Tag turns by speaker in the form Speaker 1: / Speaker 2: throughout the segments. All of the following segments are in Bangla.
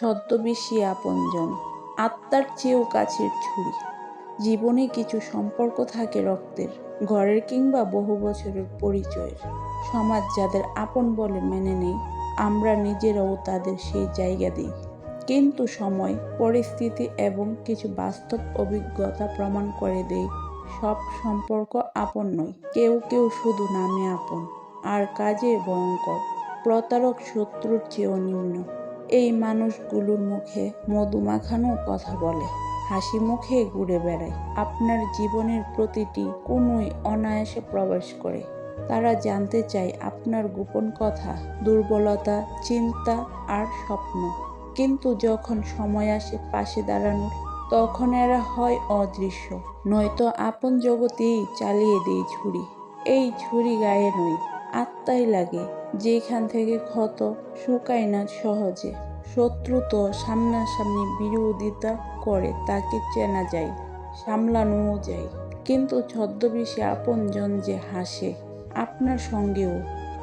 Speaker 1: ছদ্মবেশী আপনজন, আত্মার চেয়েও কাছের ছুরি। জীবনে কিছু সম্পর্ক থাকে রক্তের, ঘরের কিংবা বহু বছরের পরিচয়ের। সমাজ যাদের আপন বলে মেনে নেই, আমরা নিজেরাও তাদের সেই জায়গা দিই। কিন্তু সময়, পরিস্থিতি এবং কিছু বাস্তব অভিজ্ঞতা প্রমাণ করে দেয়, সব সম্পর্ক আপন নয়। কেউ কেউ শুধু নামে আপন, আর কাজে ভয়ঙ্কর, প্রতারক শত্রুর চেয়েও নিম্ন। এই মানুষগুলোর মুখে মধু মাখানো কথা বলে। হাসি মুখে ঘুরে বেড়ায়। আপনার জীবনের প্রতিটি কোনোই অনায়াসে প্রবেশ করে। তারা জানতে চায় আপনার গোপন কথা, দুর্বলতা, চিন্তা আর স্বপ্ন। কিন্তু যখন সময় আসে পাশে দাঁড়ানোর, তখন এরা হয় অদৃশ্য। নয়তো আপন জগতেই চালিয়ে দেয় ছুরি এই ছুরি গায়ে নয়। আত্মাই লাগে যেখান থেকে ক্ষত শুকায় না সহজে। শত্রু তো সামনাসামনি বিরোধিতা করে, তাকে চেনা যায়, সামলানোও যায়। কিন্তু ছদ্মবেশে আপনজন যে হাসে, আপনার সঙ্গেও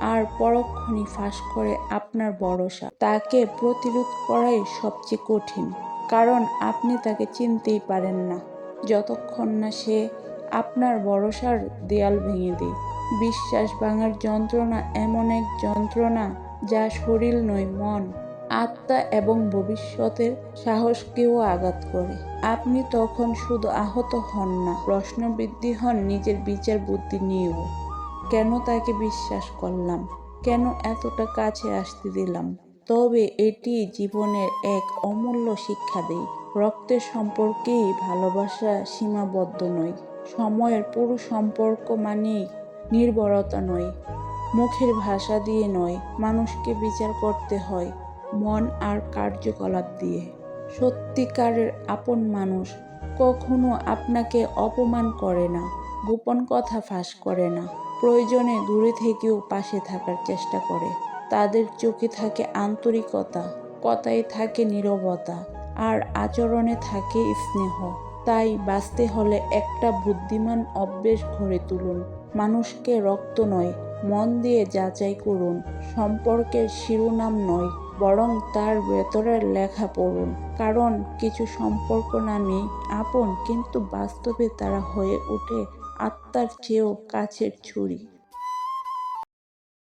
Speaker 1: আর পরক্ষণই ফাঁস করে আপনার ভরসা। তাকে প্রতিরোধ করাই সবচেয়ে কঠিন, কারণ আপনি তাকে চিনতেই পারেন না। যতক্ষণ না সে আপনার ভরসার দেয়াল ভেঙে দেয়। বিশ্বাস ভাঙার যন্ত্রণা এমন এক যন্ত্রণা যা শরীর নয়, মন, আত্মা এবং ভবিষ্যতের সাহসকেও আঘাত করে। আপনি তখন শুধু আহত হন না, প্রশ্নবৃদ্ধি হন নিজের বিচার বুদ্ধি নিয়েও। কেন তাকে বিশ্বাস করলাম? কেন এতটা কাছে আসতে দিলাম? তবে এটি জীবনের এক অমূল্য শিক্ষা দেয়। রক্তের সম্পর্কেই ভালোবাসা সীমাবদ্ধ নয়, সময়ের পুরো সম্পর্ক মানেই নির্ভরতা নয়, মুখের ভাষা দিয়ে নয়, মানুষকে বিচার করতে হয়, মন আর কার্যকলাপ দিয়ে। সত্যিকারের আপন মানুষ কখনো আপনাকে অপমান করে না, গোপন কথা ফাঁস করে না, প্রয়োজনে দূরে থেকেও পাশে থাকার চেষ্টা করে। তাদের চোখে থাকে আন্তরিকতা, কথায় থাকে নীরবতা, আর আচরণে থাকে স্নেহ। তাই বাঁচতে হলে একটা বুদ্ধিমান অভ্যেস গড়ে তুলুন। মানুষকে রক্ত নয়, মন দিয়ে যাচাই করুন। সম্পর্কের শিরোনাম নয়, বরং তার ভেতরের লেখা পড়ুন। কারণ কিছু সম্পর্ক নামে আপন, কিন্তু বাস্তবে তারা হয়ে ওঠে আত্মার চেয়েও কাছের ছুরি।